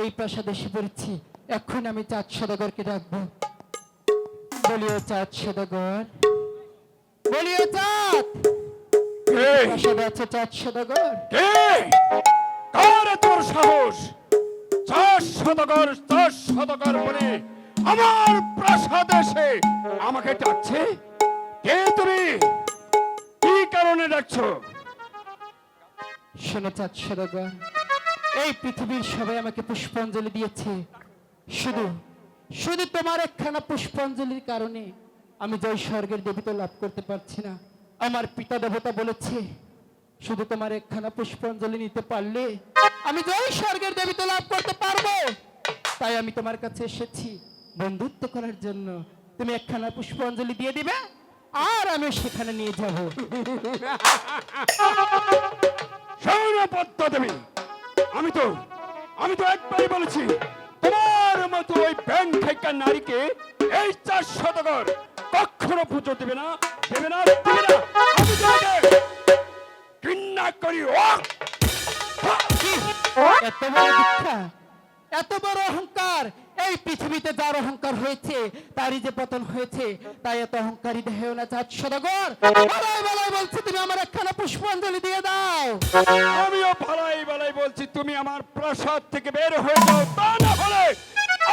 এই প্রাসাদে এসে পড়েছি। এখন আমি চাঁদ সদাগরকে ডাকবো। বলিও চাঁদ সদাগর। বলিও চাঁদ। প্রাসাদে আছে চাঁদ সদাগর। কার তোর সাহস? চার শতকর চার শতকর বলে আমার প্রাসাদে এসে আমাকে ডাকছে। কে তুমি? কি কারণে ডাকছো? শোনো চাঁদ সদাগর। এই পৃথিবীর সবাই আমাকে পুষ্পাঞ্জলি দিয়েছে। শুধু শুধু তোমার একখানা পুষ্পাঞ্জলির কারণে আমি জয় স্বর্গের দেবীতে লাভ করতে পারছি না। আমার পিতা দেবতা বলেছে, শুধু তোমার একখানা পুষ্পাঞ্জলি নিতে পারলে আমি জয় স্বর্গের দেবীতে লাভ করতে পারব। তাই আমি তোমার কাছে এসেছি বন্ধুত্ব করার জন্য। তুমি একখানা পুষ্পাঞ্জলি দিয়ে দিবে, আর আমি সেখানে নিয়ে যাব। সৌরপদ্ম দেবী আমি তো আমি তো একবারই বলেছি, তোমার মতো ওই ব্যাংক থেকে নারীকে এই চার শতকর কখনো পুজো দেবে না দেবে না, দেবে ঘৃণা করি এত বড় দীক্ষা এত বড় অহংকার। এই পৃথিবীতে যার অহংকার হয়েছে তারই যে পতন হয়েছে তাই এত অহংকারী দেহ না চাঁদ সদাগর। বলাই বলাই বলছি তুমি আমার একখানা পুষ্পাঞ্জলি দিয়ে দাও। আমিও ভালাই ভালাই বলছি তুমি আমার প্রাসাদ থেকে বের হয়ে যাও তা না হলে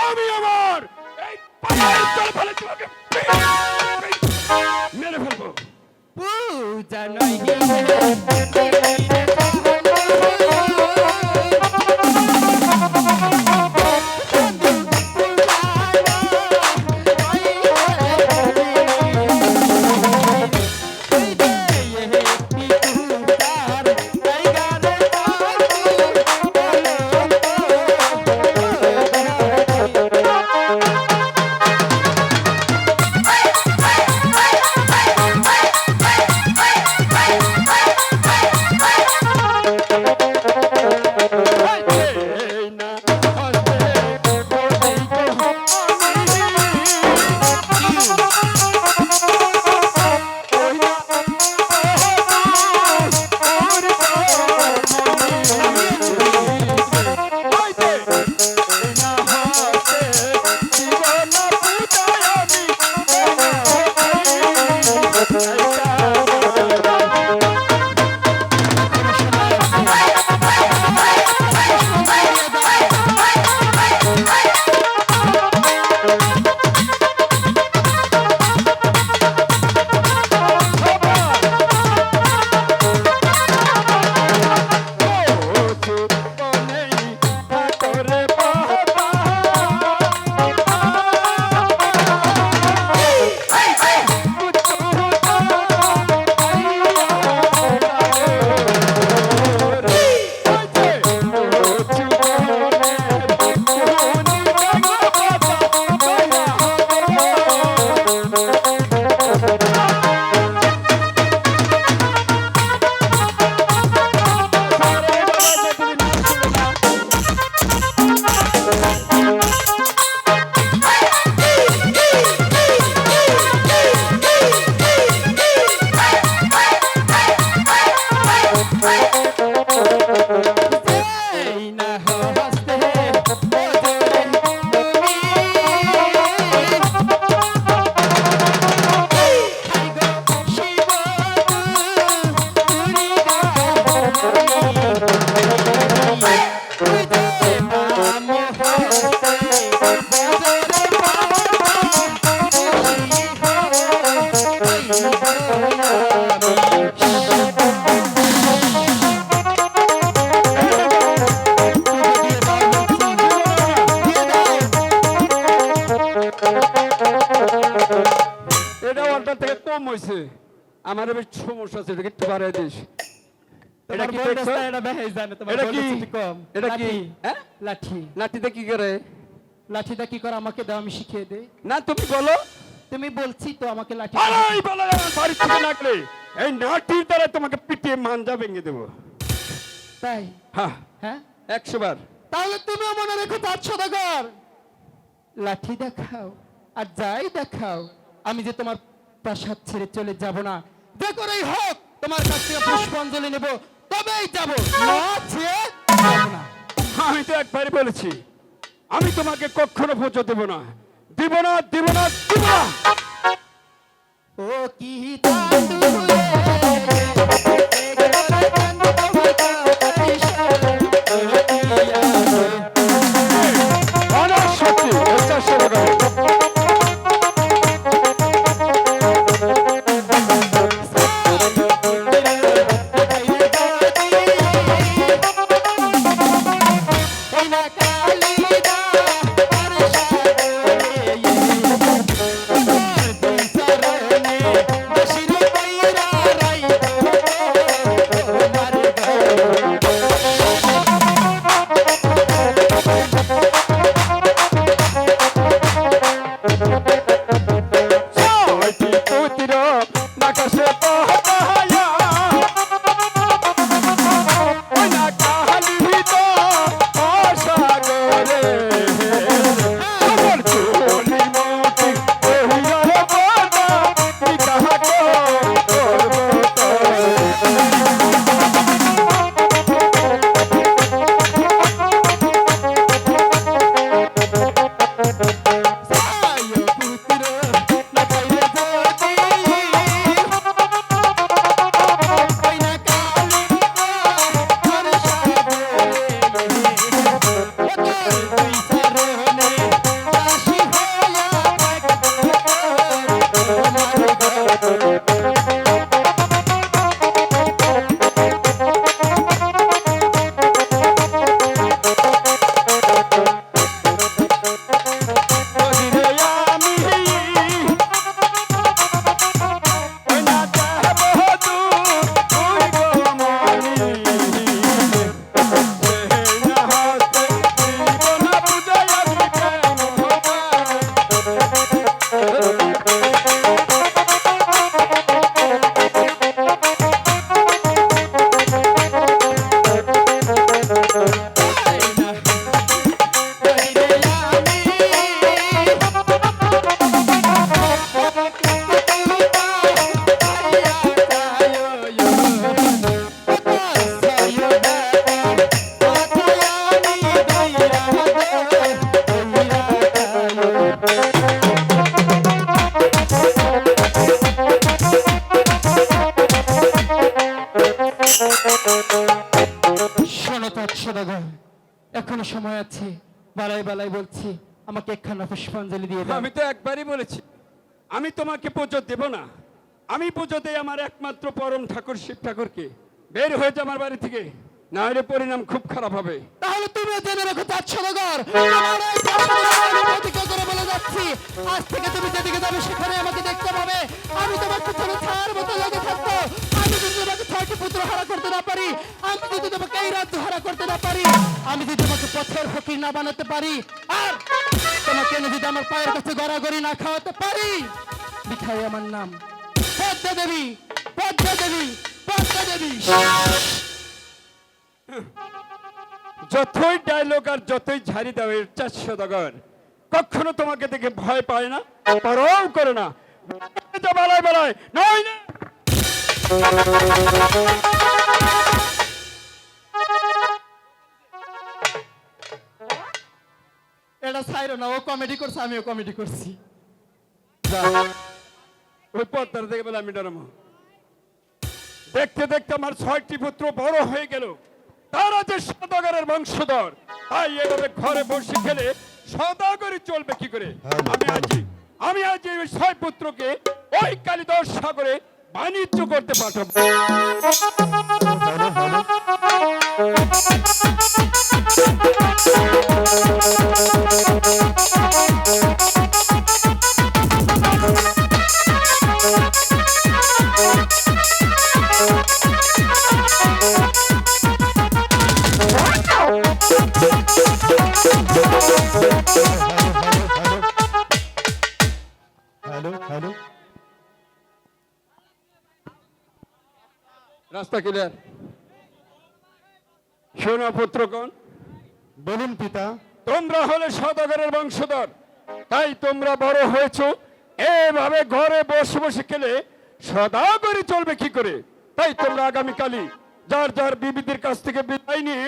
আমি আমার এই পায়ের তলে ফেলে তোমাকে মেরে ফেলব। পূজা নয় হয়েছে আমার বেশ সমস্যা আছে একটু বাড়াই দিস। এটা কি? এটা জানে তোমার এটা কি? এটা কি? লাঠি। হ্যাঁ? কি করে? লাঠিটা কি করে? আমাকে দাও আমি শিখিয়ে দেই। না তুমি বলো। তুমি বলছি তো আমাকে লাঠি বাড়ি থেকে লাগলে এই নাটির দ্বারা তোমাকে পিটিয়ে মাঞ্জা ভেঙে দেবো। তাই? হ্যাঁ। হ্যাঁ? একশো বার। তাহলে তুমিও মনে রেখো তার সদাগর লাঠি দেখাও আর যাই দেখাও আমি যে তোমার প্রাসাদ ছেড়ে চলে যাব না। যে করেই হোক তোমার কাছ থেকে পুষ্পাঞ্জলি নেব তবেই যাব। না আমি তো একবারই বলেছি আমি তোমাকে কখনো পুজো দেব না। দিব না দিব না দিব না। ও কি তান্দুলে এখনও সময় আছে। বালাই বালাই বলছি আমাকে একখানা পুষ্পাঞ্জলি দিয়ে দাও। আমি তো একবারই বলেছি আমি তোমাকে পুজো দেব না। আমি পুজো দেই আমার একমাত্র পরম ঠাকুর শিব ঠাকুরকে। বের হয়ে যা আমার বাড়ি থেকে না হলে পরিণাম খুব খারাপ হবে। তাহলে তুমি জেনে রাখো সদাগর এই চাঁদ সদাগর করে বলে যাচ্ছি। আজ থেকে তুমি যেদিকে যাবে সেখানে আমাকে দেখতে পাবে। আমি তোমার পিছনে ছায়ার মতো লেগে থাকব। আমি যদি তোমাকে ছয়টি পুত্র হারা করতে না পারি আমি যদি তোমাকে এই রাজ্য হারা করতে না পারি আমি যদি তোমাকে পথের ফকির না বানাতে পারি, আর তোমাকে যদি আমার পায়ের কাছে গড়াগড়ি না খাওয়াতে পারি, মিঠাই আমার নাম। পদ্মা দেবী পদ্মা দেবী পদ্মা দেবী। যতই ডায়লগ আর যতই ঝাড়ি দাও, এর চাষ সদাগর। কখনো তোমাকে দেখে ভয় পায় না, পরও করে না। বালায় বালায় নয় না। এটা ছাইরো না ও কমেডি করছে আমিও কমেডি করছি। ওই পদ্মার থেকে বলে আমি ডরম দেখতে দেখতে আমার ছয়টি পুত্র বড় হয়ে গেল। তারা যে সদাগরের বংশধর তাই এভাবে ঘরে বসে খেলে সদাগরই চলবে কি করে? আমি আজ আমি আজ ওই ছয় পুত্রকে ওই কালিদর সাগরে বাণিজ্য করতে পাঠাবো। হ্যালো রাস্তা ক্লিয়ার শোনো পুত্রগণ বলুন পিতা। তোমরা হলে সদাগরের বংশধর। তাই তোমরা বড় হয়েছ। এভাবে ঘরে বসে বসে খেলে সদাগরি চলবে কি করে? তাই তোমরা আগামীকালই যার যার বিবিদের কাছ থেকে বিদায় নিয়ে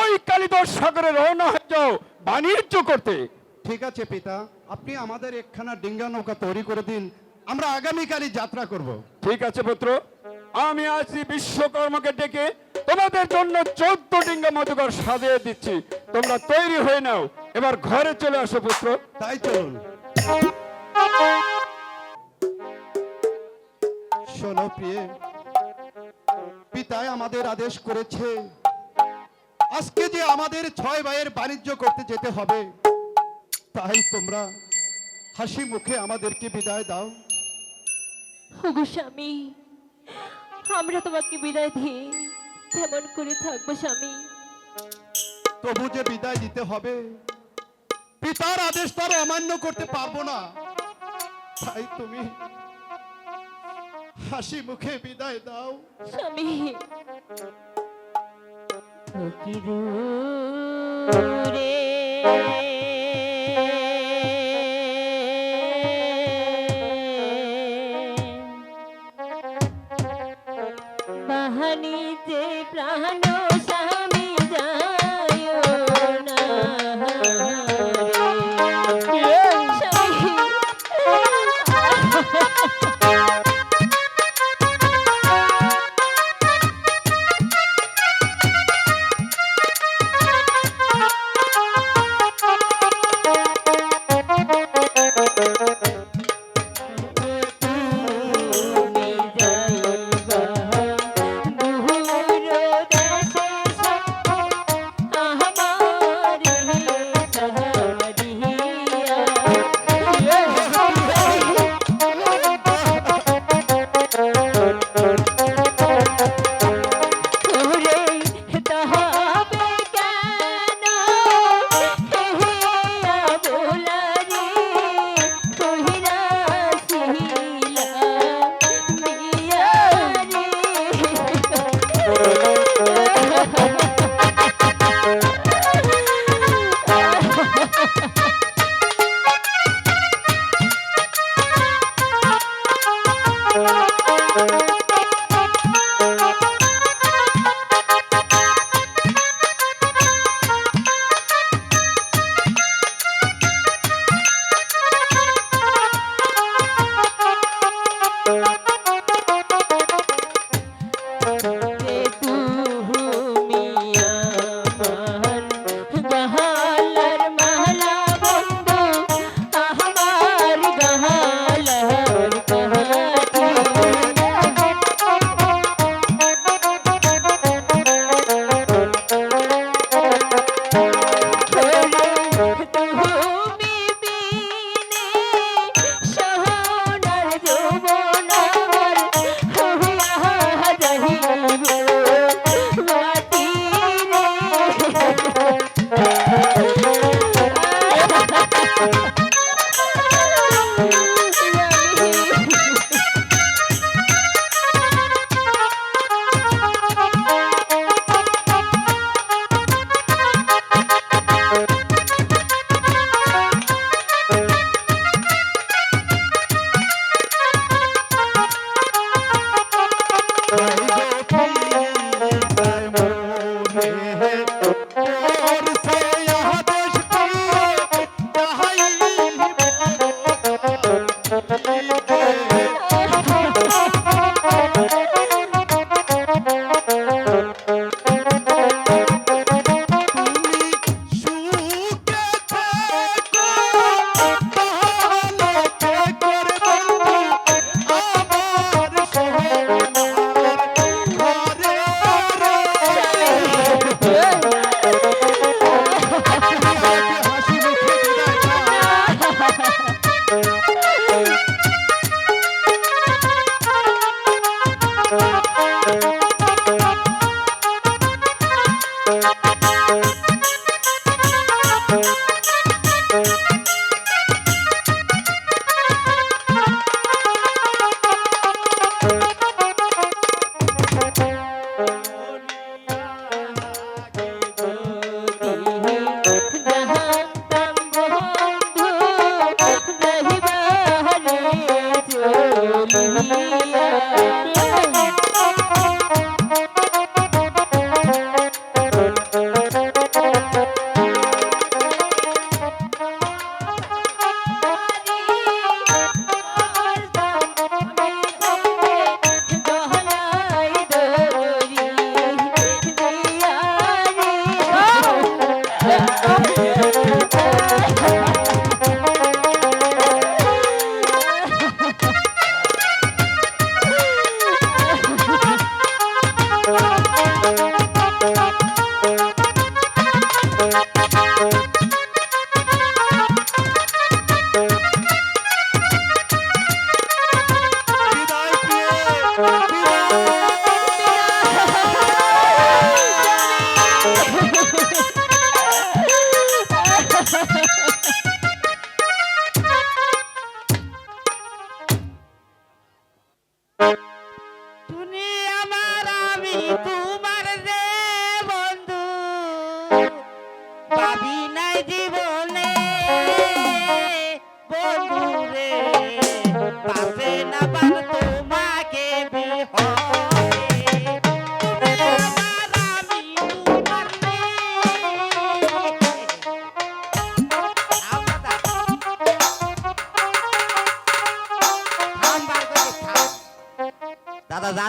ওই কালিদর সাগরে রওনা হয়ে যাও বাণিজ্য করতে। ঠিক আছে পিতা আপনি আমাদের একখানা ডিঙ্গা নৌকা তৈরি করে দিন। আমরা আগামীকালই যাত্রা করব। ঠিক আছে পুত্র। আমি আছি বিশ্বকর্মাকে ডেকে তোমাদের জন্য চোদ্দ ডিঙ্গা মধুকর সাজিয়ে দিচ্ছি। তোমরা তৈরি হয়ে নাও। এবার ঘরে চলে আসো পুত্র। তাই চলুন। শোনো প্রিয়ে পিতায় আমাদের আদেশ করেছে আজকে যে আমাদের ছয় ভাইয়ের বাণিজ্য করতে যেতে হবে তাই তোমরা হাসি মুখে আমাদেরকে বিদায় দাও। স্বামী আমরা তোমাকে বিদায় দিয়ে কেমন করে থাকব স্বামী? তবু যে বিদায় দিতে হবে পিতার আদেশ তার অমান্য করতে পারব না। তাই তুমি হাসি মুখে বিদায় দাও। স্বামী। রে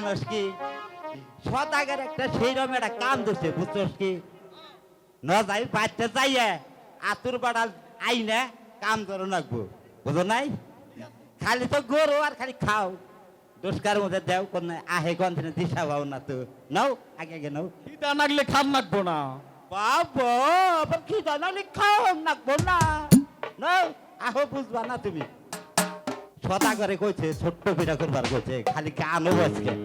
জানোস কি? সদাগের একটা সেই রকম একটা কাম ধরছে বুঝছস কি? ন যাই বাচ্চা যাইয়ে আতুর বাড়া আইনে কাম ধরো নাকবো বুঝো নাই? খালি তো গরু আর খালি খাও। দোষকার মধ্যে দেও কোন আহে গন্ধে দিশা পাও না তো। নাও আগে আগে নাও। খিদা নাগলে খান নাকবো না। বাবা আবার কি জানালি খাও নাকবো না। নাও আহো বুঝবা না তুমি। কথা করে কইছে ছোট্ট পিঠা করবার কইছে খালি গানও আজকে